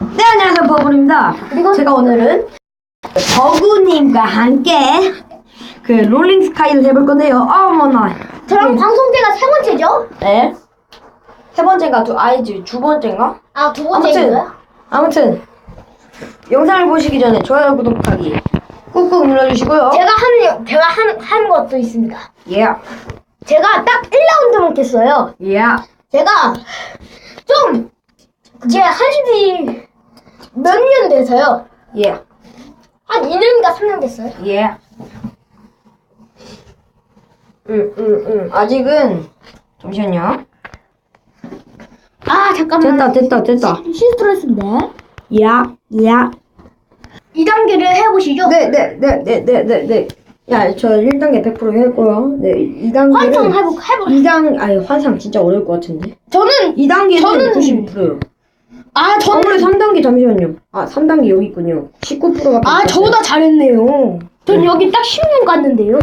네, 안녕하세요. 버블입니다. 그리고 제가 오늘은 버구님과 함께 그 롤링 스카이를 해볼 건데요. 어머나. 저랑 방송제가 세 번째죠? 네. 세 번째가 두, 아니지, 두 번째인가? 아, 두 번째인가요? 아무튼, 영상을 보시기 전에 좋아요, 구독하기 꾹꾹 눌러주시고요. 제가 하는, 제가 하는, 하는 것도 있습니다. 예, 제가 딱 1라운드만 깼어요. 예. 제가 좀, 이제 한지 몇 년 돼서요. 예, 한 2년인가 3년 됐어요. 예. 응, 응, 응. 아직은, 잠시만요. 아, 잠깐만. 됐다, 됐다, 됐다. 시스트레스인데. 야, 야. 2단계를 해보시죠. 네, 네, 네, 네, 네, 네, 네. 야, 저 1단계 100% 했고요. 네, 2단계는 환청 해보, 해보. 2단 아니, 환상 진짜 어려울 것 같은데. 저는, 2단계는 저는- 90%요. 아, 저는, 아무리 3단계 잠시만요. 아, 3단계 여기 있군요. 19%가 아, 저보다 잘했네요. 전 여기 딱 10년 갔는데요.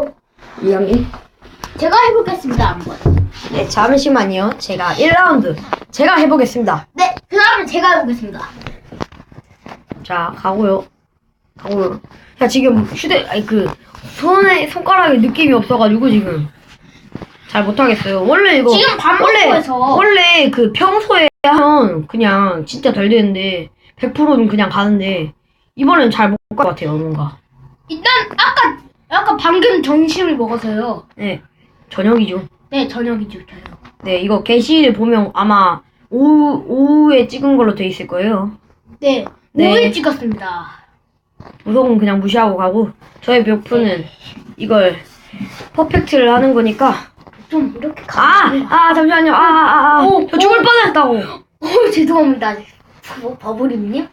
2단계? 제가 해보겠습니다, 한번. 네, 잠시만요. 제가 1라운드 제가 해 보겠습니다. 네, 그 다음에 제가 해보겠습니다. 자, 가고요. 가고요. 야, 지금 휴대 아니 그 손에 손가락에 느낌이 없어 가지고 지금 잘 못 하겠어요. 원래 이거 지금 밥 먹고 원래 해서. 원래 그 평소에 하면 그냥 진짜 잘 되는데 100%는 그냥 가는데 이번엔 잘 못 갈 것 같아요, 뭔가. 일단 아까 아까 방금 점심을 먹어서요. 네. 저녁이죠. 네 저녁이죠 저녁. 네, 이거 게시를 보면 아마 오후, 오후에 찍은 걸로 돼 있을 거예요. 네 네. 오일 찍었습니다. 우석은 그냥 무시하고 가고 저의 벽프는 이걸 퍼펙트를 하는 거니까 좀 이렇게 아! 아 잠시만요 아 아아 아, 오, 저 죽을 오. 뻔했다고 어 죄송합니다. 뭐 버블이군요.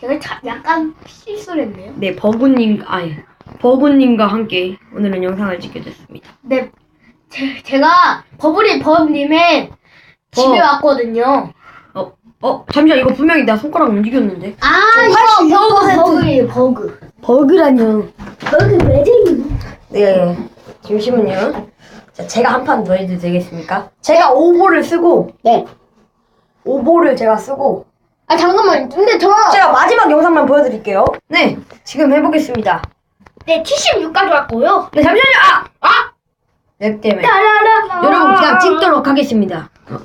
제가 자, 약간 실수를 했네요. 네 버구님 아니 버구님과 함께 오늘은 영상을 찍게 됐습니다 네 제, 제가 버블이 버블님의 집에 버- 왔거든요. 어? 어? 잠시만 이거 분명히 나 손가락 움직였는데 아 이거 버그 버그예요 버그. 버그라뇨 버그 매직이. 네 잠시만요 자, 제가 한 판 더 해도 되겠습니까? 제가 오보를 쓰고 네. 오보를 제가 쓰고 아 잠깐만 근데 저 제가 마지막 영상만 보여드릴게요 네 지금 해보겠습니다 네, 76 가져왔고요. 네 잠시만요 아! 아! 맵 때문에 따라라. 여러분 그냥 찍도록 하겠습니다. 어.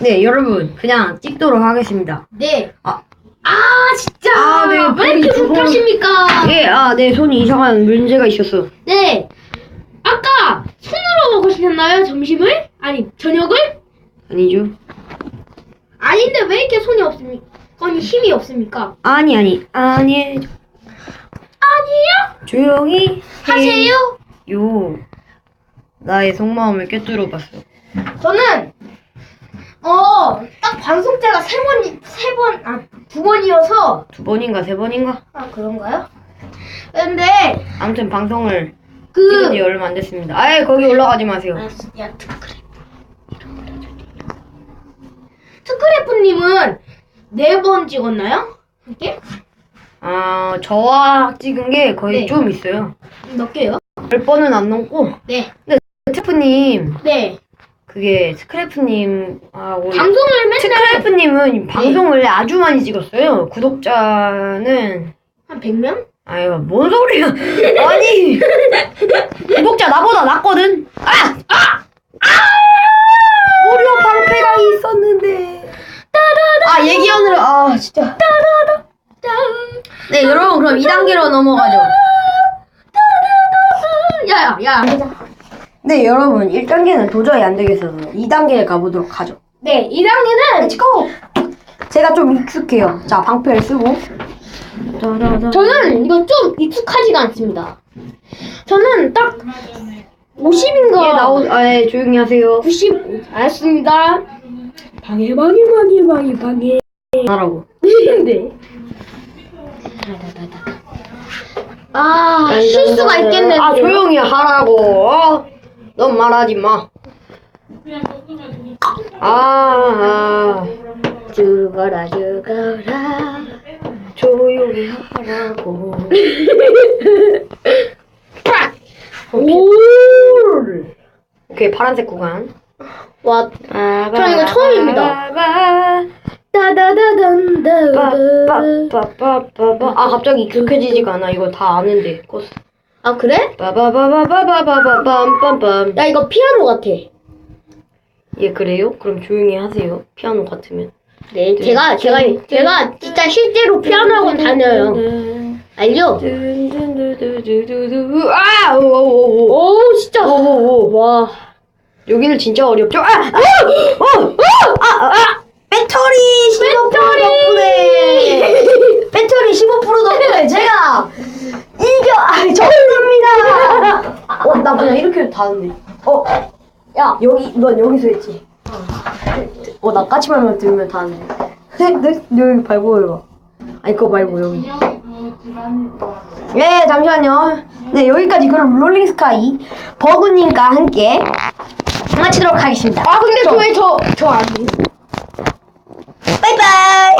네 여러분 그냥 찍도록 하겠습니다. 네. 아. 아, 진짜. 아, 네, 왜 이렇게 못하십니까? 예, 아, 네 손이 이상한 문제가 있었어. 네. 아까 손으로 먹으셨나요, 점심을? 아니, 저녁을? 아니죠? 아닌데 왜 이렇게 손이 없습니까? 아니, 힘이 없습니까? 아니 아니 아니 아니요. 조용히 하세요. 요 나의 속마음을 꿰뚫어 봤어. 저는 어, 딱 방송제가 세 번, 세 번, 아, 두 번이어서 두 번인가 세 번인가? 아, 그런가요? 근데 아무튼 방송을 그 찍은 지 얼마 안 됐습니다. 아예 거기 올라가지 마세요. 알았어. 야, 트크래프. 트크래프님은 네 번 찍었나요? 이렇게? 아 저와 찍은 게 거의 네. 좀 있어요. 몇 개요? 열 번은 안 넘고 네. 스태프님 네. 그게 스크래프님하고 방송을 맨날 스크래프님은 방송을 아주 많이 찍었어요. 구독자는 한 100명? 아유 뭔 소리야? 아니 구독자 나보다 낫거든. 아! 아! 아! 무료 방패가 있었는데. 아 얘기하느라 아 진짜. 네 여러분 그럼 2단계로 넘어가죠. 야 야 야. 네 여러분 1단계는 도저히 안 되겠어서 2단계에 가보도록 하죠. 네, 2단계는 렛츠고! 제가 좀 익숙해요. 자 방패를 쓰고. 저는 이건 좀 익숙하지가 않습니다. 저는 딱 50인가 예, 나오, 아, 예, 조용히 하세요. 90 알았습니다. 방해 방해 방해 방해 방해. 하라고. 네. 아 실수가 있겠네. 아, 조용히 하라고. 어? 넌 말하지 마. 아, 아, 죽어라 죽어라. 조용히 하라고. 오. 오케이, 파란색 구간. 와, 저 이거 처음입니다. 따다다단다. 빠빠빠빠빠. 아 갑자기 익숙해지지가 않아. 이거 다 아는데. 코스. 아 그래? 빠바바바바바바밤빰빰빰. 야 이거 피아노 같아. 예 그래요? 그럼 조용히 하세요. 피아노 같으면. 네, 제가 제가 제가 진짜 실제로 피아노 학원 다녀요. 알죠? 아! 오 오 오 오. 오 진짜. 오오오. 와. 여기는 진짜 어렵죠? 아! 아! 어! 어! 아! 아! 배터리 15% 덕분에 배터리 15% 덕분에 제가 이겨 아 정답니다. 어, 나 그냥 이렇게 해도 다는데. 어, 야 여기 넌 여기서 했지. 어, 나 까치발만 들으면 다 하네. 네? 네, 네 여기 발보 이거. 아, 이거 말고 여기. 네, 잠시만요. 네, 여기까지 그럼 롤링스카이 버그님과 함께 마치도록 하겠습니다. 아 근데 저 왜 저 저 아니? 빠이빠이!